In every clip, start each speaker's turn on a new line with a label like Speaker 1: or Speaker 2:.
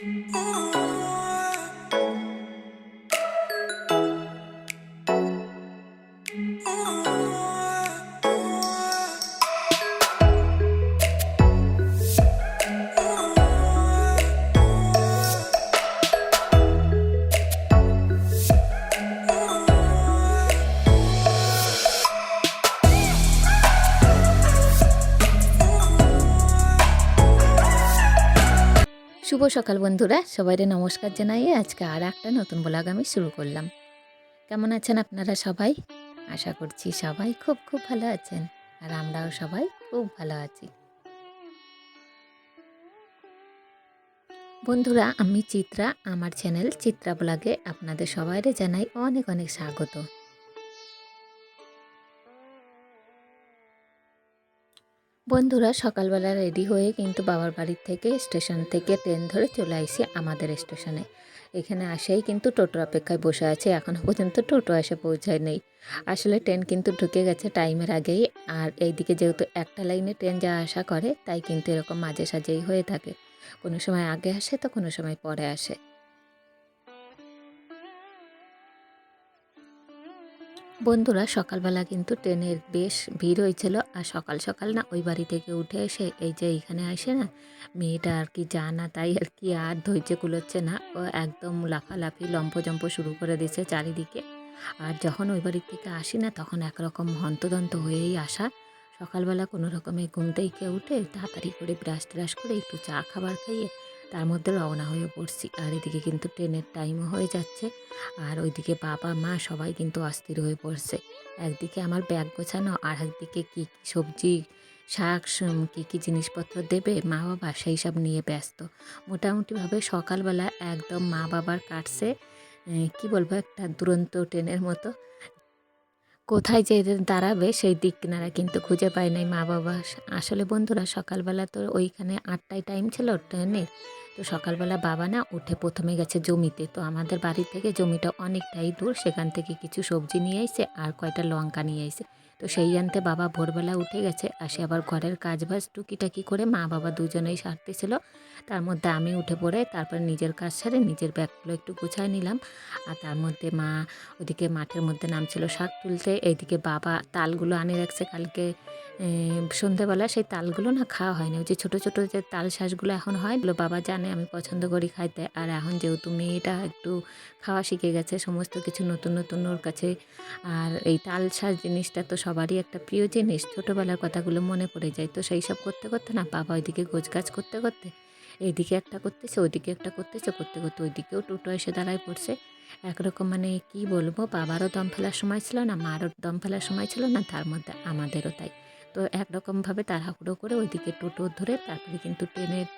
Speaker 1: Oh. শুভ সকাল বন্ধুরা। সবাইকে নমস্কার জানাইয়ে আজকে আর একটা নতুন ব্লগ আমি শুরু করলাম। কেমন আছেন আপনারা সবাই? আশা করছি সবাই খুব খুব ভালো আছেন আর আমরাও সবাই খুব ভালো আছি। বন্ধুরা, আমি চিত্রা, আমার চ্যানেল চিত্রা ব্লগে আপনাদের সবাইরে জানাই অনেক অনেক স্বাগত। বন্ধুরা, সকালবেলা রেডি হয়ে কিন্তু বাবার বাড়ির থেকে স্টেশন থেকে ট্রেন ধরে চলে আসি আমাদের স্টেশনে। এখানে আসেই কিন্তু টোটোর অপেক্ষায় বসে আছে এখনও পর্যন্ত টোটো এসে পৌঁছায় নেই। আসলে ট্রেন কিন্তু ঢুকে গেছে টাইমের আগেই, আর এইদিকে যেহেতু একটা লাইনে ট্রেন যাওয়া আসা করে, তাই কিন্তু এরকম মাঝে সাঝেই হয়ে থাকে। কোনো সময় আগে আসে, তো কোনো সময় পরে আসে। বন্ধুরা, সকালবেলা কিন্তু ট্রেনের বেশ ভিড় হয়েছিল। আর সকাল সকাল না ওই বাড়ি থেকে উঠে এসে এই যে এইখানে আসে না, মেয়েটা আর কি যা না তাই আর কি আর ধৈর্য কুলোচ্ছে না। ও একদম লাফালাফি লম্ফজম্প শুরু করে দিয়েছে চারিদিকে। আর যখন ওই বাড়ির থেকে আসি না, তখন একরকম হন্তদন্ত হয়েই আসা। সকালবেলা কোনো রকমে ঘুম থেকে উঠে তাড়াতাড়ি করে ব্রাশ ট্রাশ করে একটু চা খাবার খাইয়ে তার মধ্যে রওনা হয়ে পড়ছি। আর এদিকে কিন্তু ট্রেনের টাইমও হয়ে যাচ্ছে। আর ওইদিকে বাবা, মা সবাই কিন্তু অস্থির হয়ে পড়ছে। একদিকে আমার ব্যাগ গোছানো, আর একদিকে কী কী সবজি, শাক কী কী জিনিসপত্র দেবে মা বাবা, সেই সব নিয়ে ব্যস্ত। মোটামুটিভাবে সকালবেলা একদম মা বাবার কাটছে কি বলব, একটা দুরন্ত ট্রেনের মতো কোথায় যে দাঁড়াবে, সেই দিক কিনারা কিন্তু খুঁজে পায় নাই মা বাবা আসলে বন্ধুরা, সকালবেলা তো ওইখানে আটটায় টাইম ছিল ট্রেনের তো সকালবেলা বাবা না উঠে প্রথমে গেছে জমিতে। তো আমাদের বাড়ি থেকে জমিটা অনেকটাই দূর, সেখান থেকে কিছু সবজি নিয়ে আইসে আর কয়টা লঙ্কা নিয়ে আইছে তো সেই আনতে বাবা ভোরবেলা উঠে গেছে। আসে আবার ঘরের কাজ বাজ টুকিটাকি করে মা বাবা দুজনেই সারতেছিল। তার মধ্যে আমি উঠে পড়ে তারপরে নিজের কাজ সারে নিজের ব্যাগগুলো একটু গুছায় নিলাম। আর তার মধ্যে মা ওদিকে মাঠের মধ্যে নামছিল শাক তুলতে। এইদিকে বাবা তালগুলো আনে রাখছে কালকে সন্ধেবেলা। সেই তালগুলো না খাওয়া হয়নি। ওই যে ছোটো ছোটো যে তাল শ্বাসগুলো এখন হয়, এগুলো বাবা জানে আমি পছন্দ করি খাইতে। আর এখন যেহেতু মেয়েটা একটু খাওয়া শিখে গেছে, সমস্ত কিছু নতুন নতুন ওর কাছে। আর এই তাল শ্বাস জিনিসটা তো সবারই একটা প্রিয় জিনিস। ছোটোবেলার কথাগুলো মনে পড়ে যায়। তো সেই সব করতে করতে না, বাবা ওইদিকে গোছগাছ করতে করতে, এইদিকে একটা করতেছে, ওইদিকে একটা করতেছে, করতে করতে ওইদিকেও টোটো এসে দাঁড়ায় পড়ছে। একরকম মানে কি বলব, বাবারও দম ফেলার সময় ছিল না, মারও দম ফেলার সময় ছিল না, তার মধ্যে আমাদেরও তাই। তো একরকমভাবে তাড়াহুড়ো করে ওইদিকে টোটো ধরে তারপরে কিন্তু ট্রেনের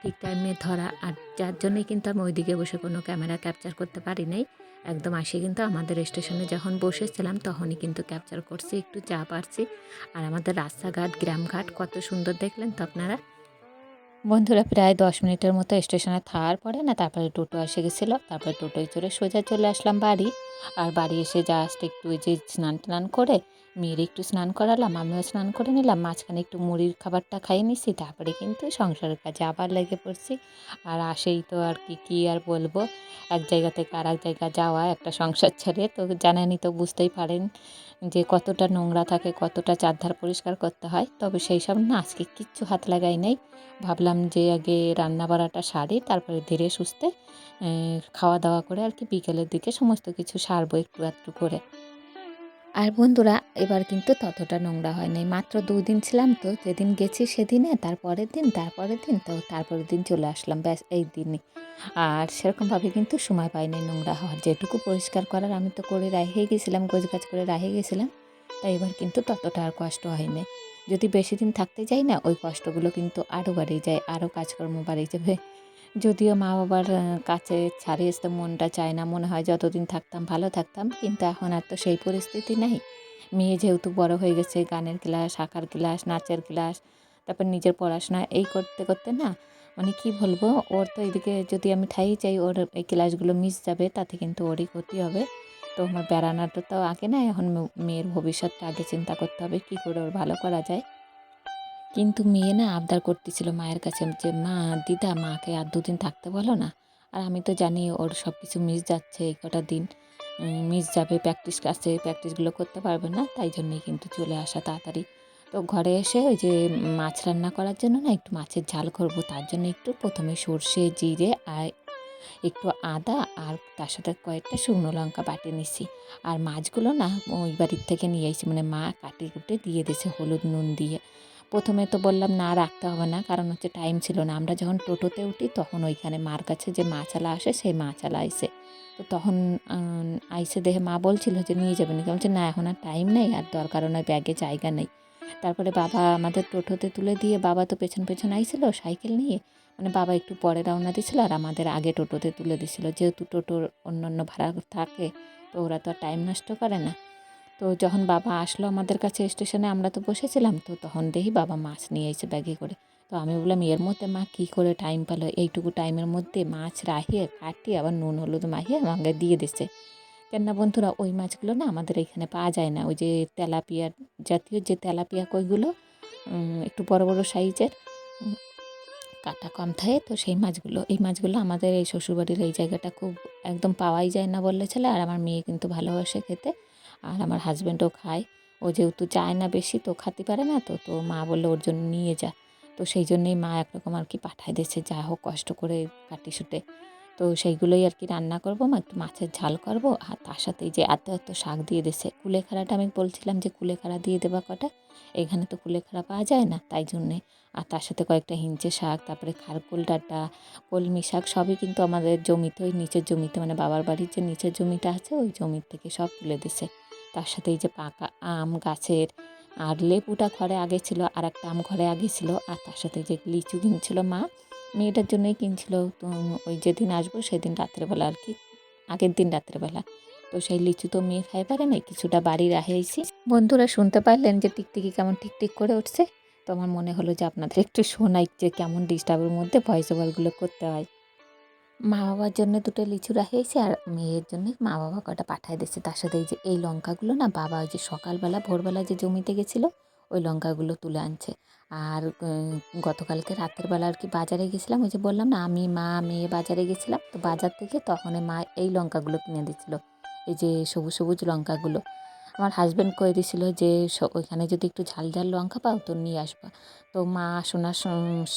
Speaker 1: ঠিক টাইমে ধরা, আর যার জন্যই কিন্তু আমি ওইদিকে বসে কোনো ক্যামেরা ক্যাপচার করতে পারি নাই। একদম আসি কিন্তু আমাদের স্টেশনে যখন বসেছিলাম তখনই কিন্তু ক্যাপচার করছি, একটু চা পারছি। আর আমাদের রাস্তাঘাট, গ্রামঘাট কত সুন্দর দেখলেন তো আপনারা? বন্ধুরা, প্রায় দশ মিনিটের মতো স্টেশনে থাকার পরে না তারপরে টোটো এসে গেছিল, তারপরে টোটোয় চড়ে সোজা চলে আসলাম বাড়ি। আর বাড়ি এসে জাস্ট একটু ওই যে স্নান টান করে মেয়ের একটু স্নান করালাম, আমিও স্নান করে নিলাম, মাঝখানে একটু মুড়ির খাবারটা খাইয়ে নিছি, তারপরে কিন্তু সংসারের কাজে আবার লেগে পড়ছি। আর আসেই তো আর কি, কী আর বলব? এক জায়গা থেকে আর এক জায়গা যাওয়া, একটা সংসার ছেড়ে তো জানেনই তো, বুঝতেই পারেন যে কতটা নোংরা থাকে, কতটা চারধার পরিষ্কার করতে হয়। তবে সেই সব না, আজকে কিচ্ছু হাত লাগাই নাই। ভাবলাম যে আগে রান্না বাড়াটা সারি, তারপরে ধীরে সুস্থে খাওয়া দাওয়া করে আর কি বিকেলের দিকে সমস্ত কিছু সারবো একটু একটু করে। আর বন্ধুরা, এবার কিন্তু ততটা নোংরা হয় নাই। মাত্র দুদিন ছিলাম তো, যেদিন গেছি সেদিনে তারপরের দিন তারপরের দিন, তো তারপরের দিন চলে আসলাম, ব্যাস, এই দিনই আর সেরকমভাবে কিন্তু সময় পাইনি নোংরা হওয়ার। যেটুকু পরিষ্কার করার আমি তো করে রাখে গেছিলাম গোছ গাছ করে রাহে গেছিলাম, তাই এবার কিন্তু ততটা আর কষ্ট হয়নি যদি বেশি দিন থাকতে যাই না, ওই কষ্টগুলো কিন্তু আরও বাড়িয়ে যায় আরও কাজকর্ম বাড়িয়ে যাবে। যদিও মা বাবার কাছে ছাড়িয়ে আসতে মনটা চায় না, মনে হয় যতদিন থাকতাম, ভালো থাকতাম, কিন্তু এখন আর তো সেই পরিস্থিতি নেই। মেয়ে যেহেতু বড় হয়ে গেছে, গানের ক্লাস, আঁকার ক্লাস, নাচের ক্লাস, তারপর নিজের পড়াশোনা, এই করতে করতে না মানে কি বলব, ওর তো এদিকে যদি আমি ঠাই চাই, ওর এই ক্লাসগুলো মিস যাবে, তাতে কিন্তু ওরই ক্ষতি হবে। তো আমার বেড়ানোটা তো আগে না, এখন মেয়ের ভবিষ্যৎটা আগে চিন্তা করতে হবে, কি করে ওর ভালো করা যায়। কিন্তু মেয়ে না আবদার করতেছিল মায়ের কাছে যে, মা, দিদা, মাকে আর দুদিন থাকতে বলো না। আর আমি তো জানি ওর সব কিছু মিস যাচ্ছে এই কটা দিন। মিস যাবে প্র্যাকটিস ক্লাসে প্র্যাকটিসগুলো করতে পারবে না, তাই জন্যই কিন্তু চলে আসা তাড়াতাড়ি। তো ঘরে এসে ওই যে মাছ রান্না করার জন্য না একটু মাছের ঝাল করব, তার জন্য একটু প্রথমে সর্ষে, জিরে আর একটু আদা আর তার সাথে কয়েকটা শুকনো লঙ্কা বাটে নিছি। আর মাছগুলো না ওই বাড়ির থেকে নিয়ে এসেছি মানে মা কাটে কুটে দিয়ে দিয়েছে হলুদ নুন দিয়ে। প্রথমে তো বললাম, না, রাখতে হবে না। কারণ হচ্ছে টাইম ছিল না। আমরা যখন টোটোতে উঠি, তখন ওইখানে মার কাছে যে মাছালা আসে, সেই মাছালা আইসে। তো তখন আইসে দেখে মা বলছিল যে, নিয়ে যাবেন কি বলছে, না, এখন আর টাইম নেই, আর দরকারও নয় ব্যাগে জায়গা নেই। তারপরে বাবা আমাদের টোটোতে তুলে দিয়ে, বাবা তো পেছন পেছন আইছিল সাইকেল নিয়ে। মানে বাবা একটু পরে রওনা দিছিল আর আমাদের আগে টোটোতে তুলে দিছিল। যেহেতু টোটোর অন্য অন্য ভাড়া থাকে, তো ওরা তো আর টাইম নষ্ট করে না। তো যখন বাবা আসলো আমাদের কাছে স্টেশনে, আমরা তো বসেছিলাম, তো তখন দেখি বাবা মাছ নিয়ে এসে ব্যাগে করে। তো আমি বললাম, এর মধ্যে মা কী করে টাইম পেল? এইটুকু টাইমের মধ্যে মাছ রাহিয়ে, কাটিয়ে, আবার নুন, হলুদ মাখিয়ে আমাকে দিয়ে দিচ্ছে। কেননা বন্ধুরা, ওই মাছগুলো না আমাদের এখানে পাওয়া যায় না। ওই যে তেলাপিয়া জাতীয় যে তেলাপিয়া কইগুলো একটু বড় বড় সাইজের, কাটা কম থাকে, তো সেই মাছগুলো, এই মাছগুলো আমাদের এই শ্বশুরবাড়ির এই জায়গাটা খুব একদম পাওয়াই যায় না বললে ছেলে আর আমার মেয়ে কিন্তু ভালোবাসে খেতে। আর আমার হাজব্যান্ডও খায়। ও যেহেতু চায় না বেশি, তো খাতে পারে না তো তো মা বলল ওর জন্য নিয়ে যা। তো সেই জন্যেই মা একরকম আর কি পাঠায় দিয়েছে, যা হোক কষ্ট করে কাটি শুটে তো সেইগুলোই আর কি রান্না করব, মা একটু মাছের ঝাল করব। আর তার সাথে যে এত এত শাক দিয়ে দিছে কুলেখাড়াটা আমি বলছিলাম যে কুলেখাড়া দিয়ে দেবা কটা। এখানে তো কুলেখাড়া পাওয়া যায় না, তাই জন্যে। আর তার সাথে কয়েকটা হিঞ্চে শাক, তারপরে খারকোল ডাঁটা, কলমি শাক, সবই কিন্তু আমাদের জমিতে, ওই নিচের জমিতে মানে বাবার বাড়ির যে নিচের জমিটা আছে, ওই জমির থেকে সব তুলে দিছে তার সাথে এই যে পাকা আম গাছের আর লেবুটা ঘরে আগে ছিল আর একটা আম ঘরে আগে ছিল আর তার সাথে যে লিচু কিনছিল মা। মেয়েটার জন্যই কিনছিল। তো ওই যেদিন আসব সেদিন রাত্রেবেলা আর কি, আগের দিন রাত্রেবেলা। তো সেই লিচু তো মেয়ে খাই পারে না কিছুটা বাড়ি রাখেছি বন্ধুরা শুনতে পারলেন যে টিকটিকি কেমন টিকটিক করে উঠছে? তো আমার মনে হলো যে আপনাদের একটু শোনাই যে কেমন ডিস্টার্বের মধ্যে ভয়েস ওভারগুলো করতে হয়। মা বাবার জন্য দুটো লিচু রাখিয়েছি আর মেয়ের জন্য মা বাবা কটা পাঠায় দিচ্ছে তার সাথে এই যে, এই লঙ্কাগুলো না বাবা ওই যে সকালবেলা, ভোরবেলা যে জমিতে গেছিল, ওই লঙ্কাগুলো তুলে আনছে। আর গতকালকে রাতের বেলা আর কি বাজারে গেছিলাম, ওই যে বললাম না, আমি, মা মেয়ে বাজারে গেছিলাম। তো বাজার থেকে তখন মা এই লঙ্কাগুলো কিনে দিচ্ছিল এই যে সবুজ সবুজ লঙ্কাগুলো। আমার হাজব্যান্ড কয়ে দিছিল যে ওইখানে যদি একটু ঝাল ঝাল লঙ্কা পাও তো নিয়ে আসবা। তো মা শোনার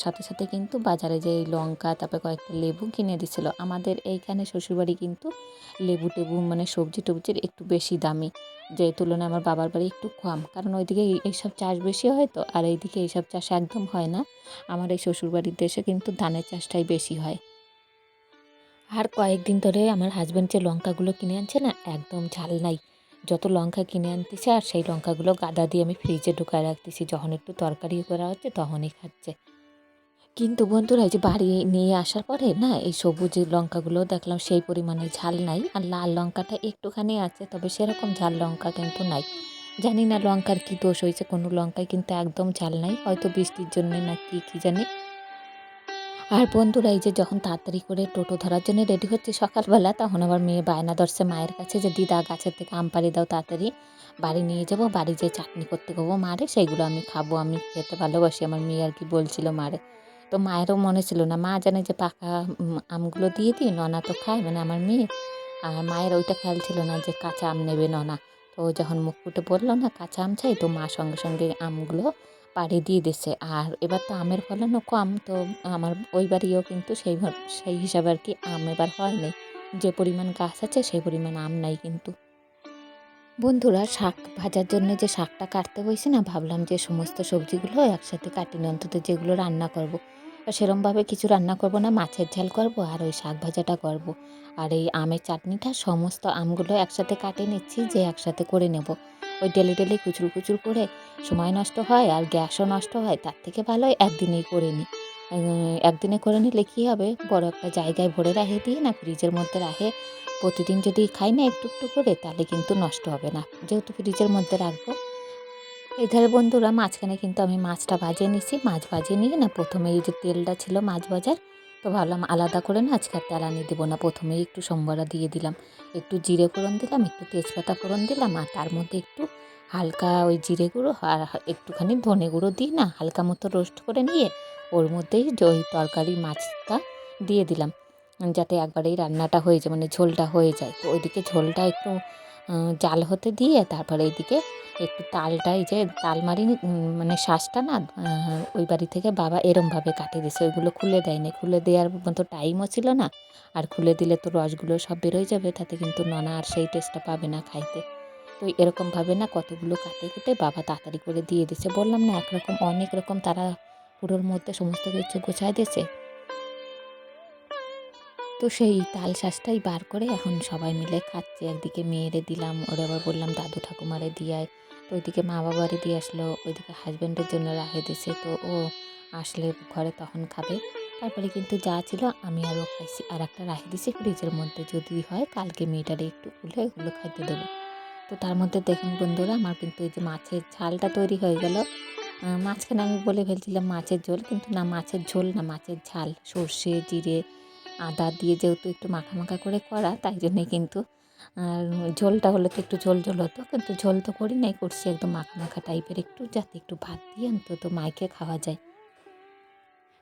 Speaker 1: সাথে সাথে কিন্তু বাজারে যে লঙ্কা, তারপরে কয়েকটা লেবু কিনে দিছিল। আমাদের এইখানে শ্বশুরবাড়ি কিন্তু লেবু টেবু মানে সবজি টবজির একটু বেশি দামি। যে তুলনায় আমার বাবার বাড়ি একটু কম। কারণ ওইদিকে এইসব চাষ বেশি হয় তো, আর এইদিকে এইসব চাষ একদম হয় না। আমার এই শ্বশুরবাড়ির দেশে কিন্তু ধানের চাষটাই বেশি হয়। আর কয়েকদিন ধরে আমার হাজব্যান্ড যে লঙ্কাগুলো কিনে আনছে না, একদম ঝাল নাই। যত লঙ্কা কিনে আনতেছে আর সেই লঙ্কাগুলো গাদা দিয়ে আমি ফ্রিজে ঢুকায় রাখতেছি। যখন একটু তরকারি করা হচ্ছে তখনই খাচ্ছে। কিন্তু বন্ধুরা যে বাড়ি নিয়ে আসার পরে না, এই সবুজ লঙ্কাগুলো দেখলাম সেই পরিমাণে ঝাল নাই আর লাল লঙ্কাটা একটুখানি আছে, তবে সেরকম ঝাল লঙ্কা কিন্তু নাই। জানি না লঙ্কার কী দোষ হয়েছে, কোনো লঙ্কায় কিন্তু একদম ঝাল নাই। হয়তো বৃষ্টির জন্যে না কি, কী জানি। আর বন্ধুরা, এই যে যখন তাড়াতাড়ি করে টোটো ধরার জন্য রেডি হচ্ছে সকালবেলা, তখন আবার মেয়ে বায়না ধরছে মায়ের কাছে যে, দিদা, গাছের থেকে আম পাড়ি দাও তাড়াতাড়ি। বাড়ি নিয়ে যাব, বাড়ি যে চাটনি করতে গবো মারে, সেইগুলো আমি খাব, আমি খেতে ভালোবাসি। আমার মেয়ে আর কি বলছিল মারে। তো মায়েরও মনে ছিল না, মা জানে যে পাকা আমগুলো দিয়ে দিই, ননা তো খায় মানে আমার মেয়ে। আর মায়ের ওইটা খেয়াল ছিল না যে কাঁচা আম নেবে ননা। তো যখন মুখ ফুটে বলল, না, কাঁচা আম চাই। তো মা সঙ্গে সঙ্গে আমগুলো পাড়ি দিয়ে দিছে আর এবার তো আমের ফলনও কম, তো আমার ওই বাড়িও কিন্তু সেই সেই হিসাবে আর কি আম এবার হয়নি যে পরিমাণ গাছ আছে সেই পরিমাণ আম নাই কিন্তু বন্ধুরা, শাক ভাজার জন্য যে শাকটা কাটতে বসি না, ভাবলাম যে সমস্ত সবজিগুলো একসাথে কাটিনি, অন্তত যেগুলো রান্না করব। সেরমভাবে কিছু রান্না করব না, মাছের ঝাল করব আর ওই শাক ভাজাটা করব। আর এই আমের চাটনিটা সমস্ত আমগুলো একসাথে কাটে নিচ্ছি, যে একসাথে করে নেব ওই ডেলি ডেলি কুচুর কুচুর করে সময় নষ্ট হয় আর গ্যাসও নষ্ট হয়, তার থেকে ভালো একদিনেই করে নিই একদিনে করে নিলে কী হবে? বড় একটা জায়গায় ভরে রাখে, দিয়ে না ফ্রিজের মধ্যে রাখে। প্রতিদিন যদি খাই না একটু একটু করে, তাহলে কিন্তু নষ্ট হবে না। যেহেতু ফ্রিজের মধ্যে রাখব। এধারে বন্ধুরা, মাঝখানে কিন্তু আমি মাছটা ভাজিয়ে নিছি মাছ ভাজিয়ে নিয়ে না প্রথমে এই যে তেলটা ছিল মাছ ভাজার, তো ভাবলাম আলাদা করে না আজকে আর তেলানি দেবো না। প্রথমেই একটু সম্বরা দিয়ে দিলাম। একটু জিরে ফোড়ন দিলাম, একটু তেজপাতা ফোড়ন দিলাম, আর তার মধ্যে একটু হালকা ওই জিরে গুঁড়ো আর একটুখানি ধনে গুঁড়ো দিয়ে না হালকা মতো রোস্ট করে নিয়ে ওর মধ্যেই ওই তরকারি মাছটা দিয়ে দিলাম। যাতে একবারেই রান্নাটা হয়ে যায় মানে ঝোলটা হয়ে যায়। তো ওইদিকে ঝোলটা একটু জাল হতে দিয়ে তারপরে এইদিকে একটু তালটাই যে তাল মারি মানে শ্বাসটা না ওই বাড়ি থেকে বাবা এরমভাবে কাটিয়ে দিয়েছে। ওইগুলো খুলে দেয়নি। খুলে দেওয়ার মতো টাইমও ছিল না। আর খুলে দিলে তো রসগুলো সব বেরোয় যাবে, তাতে কিন্তু ননা আর সেই টেস্টটা পাবে না খাইতে। তো এরকমভাবে না কতগুলো কাটে কুটে বাবা তাড়াতাড়ি করে দিয়ে দিছে। বললাম, না, একরকম, অনেক রকম তারা পুরোর মধ্যে সমস্ত কিছু গোছায় দিয়েছে। তো সেই তাল শ্বাসটাই বার করে এখন সবাই মিলে খাচ্ছে। একদিকে মেয়েরে দিলাম, ওরে আবার বললাম, দাদু ঠাকুমারে দিয়ে তো ওইদিকে মা বাবারে দিয়ে আসলো, ওইদিকে হাজব্যান্ডের জন্য রাখে দিছে। তো ও আসলে ঘরে তখন খাবে। তারপরে কিন্তু যা ছিল আমি আরও খাইছি। আর একটা রাখে দিছি ফ্রিজের মধ্যে যদি হয়, কালকে মেয়েটারে একটু খুলে ওগুলো খাইতে দেবো। তো তার মধ্যে দেখুন বন্ধুরা, আমার কিন্তু এই যে মাছের ঝালটা তৈরি হয়ে গেল। মাঝখানে আমি বলে ফেলছিলাম মাছের ঝোল, কিন্তু না, মাছের ঝোল না, মাছের ঝাল। সর্ষে, জিরে, আদা দিয়ে যেহেতু একটু মাখা করে করা, তাই জন্যে কিন্তু আর ঝোলটা হলে তো একটু ঝোল ঝোল হতো, কিন্তু ঝোল তো করি নাই, করছি একদম মাখা মাখা টাইপের একটু, যাতে একটু ভাত দিয়ে অন্তত মাইকে খাওয়া যায়।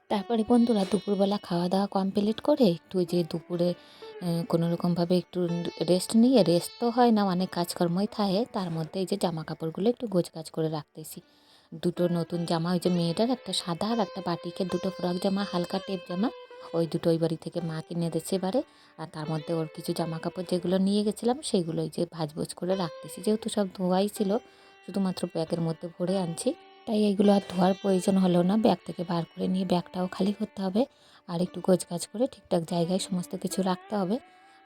Speaker 1: তারপরে বন্ধুরা দুপুরবেলা খাওয়া দাওয়া কমপ্লিট করে, একটু যে দুপুরে কোনো রকমভাবে একটু রেস্ট নিয়ে রেস্ট তো হয় না, অনেক কাজকর্মই থাকে। তার মধ্যে এই যে জামা কাপড়গুলো একটু গোছ গাছ করে রাখতেছি। দুটো নতুন জামা, ওই যে মেয়েটার একটা সাদা আর একটা বাটিকে দুটো ফ্রক জামা, হালকা টেপ জামা, ওই দুটো ওই বাড়ি থেকে মা কিনে দিচ্ছে এবারে। আর তার মধ্যে ওর কিছু জামা কাপড় যেগুলো নিয়ে গেছিলাম সেইগুলো ওই যে ভাজ ভোজ করে রাখতেছি। যেহেতু সব ধোয়াই ছিল, শুধুমাত্র ব্যাগের মধ্যে ভরে আনছি। তাই এইগুলো আর ধোয়ার প্রয়োজন হলো না। ব্যাগ থেকে বার করে নিয়ে ব্যাগটাও খালি করতে হবে। আর একটু গোছ গাছ করে ঠিকঠাক জায়গায় সমস্ত কিছু রাখতে হবে।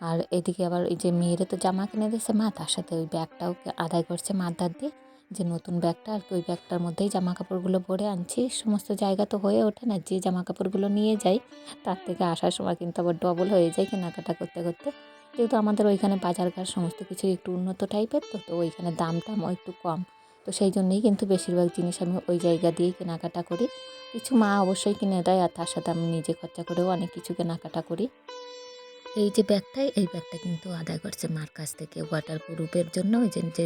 Speaker 1: আর এদিকে আবার এই যে মেয়েরে তো জামা কিনে দিয়েছে মা, তার সাথে ওই ব্যাগটাও আদায় করছে মাদার দিয়ে। যে নতুন ব্যাগটা আর ওই ব্যাগটার মধ্যেই জামা কাপড়গুলো ভরে আনছি। সমস্ত জায়গা তো হয়ে ওঠে না, যে জামা কাপড়গুলো নিয়ে যাই, তার থেকে আসার সময় কিন্তু আবার ডবল হয়ে যায় কেনাকাটা করতে করতে। যেহেতু আমাদের ওইখানে বাজারঘাট সমস্ত কিছু একটু উন্নত টাইপের তো তো ওইখানে দাম টামও একটু কম। তো সেই জন্যই কিন্তু বেশিরভাগ জিনিস আমি ওই জায়গা দিয়েই কেনাকাটা করি। কিছু মা অবশ্যই কিনে দেয় আর তার সাথে আমি নিজে খরচা করেও অনেক কিছু কেনাকাটা করি। এই যে ব্যাগটাই, এই ব্যাগটা কিন্তু আদায় করছে মার কাছ থেকে। ওয়াটার প্রুফের জন্য ওই যে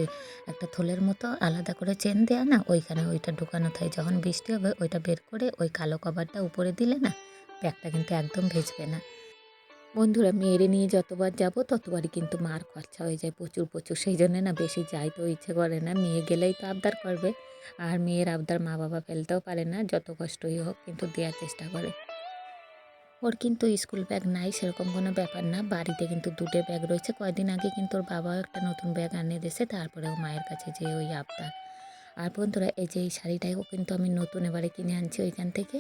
Speaker 1: একটা থলের মতো আলাদা করে চেন দেয়া না, ওইখানে ওইটা ঢোকানো থাকে। যখন বৃষ্টি হবে, ওইটা বের করে ওই কালো কভারটা উপরে দিলে না, ব্যাগটা কিন্তু একদম ভেজবে না। বন্ধুরা মেয়েরে নিয়ে যতবার যাব ততবারই কিন্তু মার খরচা হয়ে যায় প্রচুর প্রচুর। সেই জন্যে না বেশি যাই তো ইচ্ছে করে না। মেয়ে গেলেই তো আবদার করবে। আর মেয়ের আবদার মা বাবা ফেলতেও পারে না, যত কষ্টই হোক কিন্তু দেওয়ার চেষ্টা করে। ওর কিন্তু স্কুল ব্যাগ নাই, সেরকম কোনো ব্যাপার না। বাড়িতে কিন্তু দুটো ব্যাগ রয়েছে। কয়দিন আগে কিন্তু ওর বাবাও একটা নতুন ব্যাগ আনিয়ে দিয়েছে, তারপরে ও মায়ের কাছে যে ওই আবদার। আর বন্ধুরা, এই যে এই শাড়িটাও কিন্তু আমি নতুন এবারে কিনে আনছি ওইখান থেকে।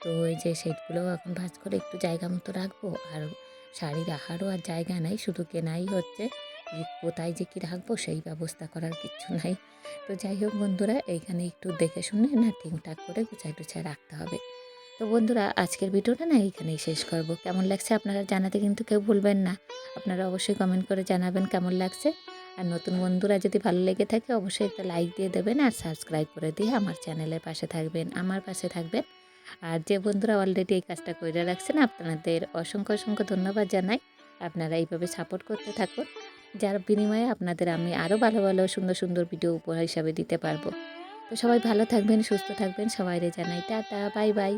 Speaker 1: তো এই যে সেইগুলোও এখন ভাজ করে একটু জায়গা মতো রাখব। আর শাড়ি রাখারও আর জায়গা নাই, শুধু কেনাই হচ্ছে। কোথায় যে কী রাখব সেই ব্যবস্থা করার কিচ্ছু নাই। তো যাই হোক বন্ধুরা, এইখানে একটু দেখে শুনে না ঠিকঠাক করে গুছাই টুছাই রাখতে হবে। তো বন্ধুরা, আজকের ভিডিওটা না এইখানেই শেষ করব। কেমন লাগছে আপনারা জানাতে কিন্তু কেউ ভুলবেন না। আপনারা অবশ্যই কমেন্ট করে জানাবেন কেমন লাগছে। আর নতুন বন্ধুরা যদি ভালো লেগে থাকে, অবশ্যই একটা লাইক দিয়ে দেবেন আর সাবস্ক্রাইব করে দিয়ে আমার চ্যানেলের পাশে থাকবেন। আমার পাশে থাকবেন আর যে বন্ধুরা অলরেডি এই কাজটা করে রাখছেন, আপনাদের অসংখ্য অসংখ্য ধন্যবাদ জানাই। আপনারা এইভাবে সাপোর্ট করতে থাকুন, যার বিনিময়ে আপনাদের আমি আরও ভালো ভালো সুন্দর সুন্দর ভিডিও উপহার হিসাবে দিতে পারব। তো সবাই ভালো থাকবেন, সুস্থ থাকবেন, সবাইরে জানাই টাটা বাই বাই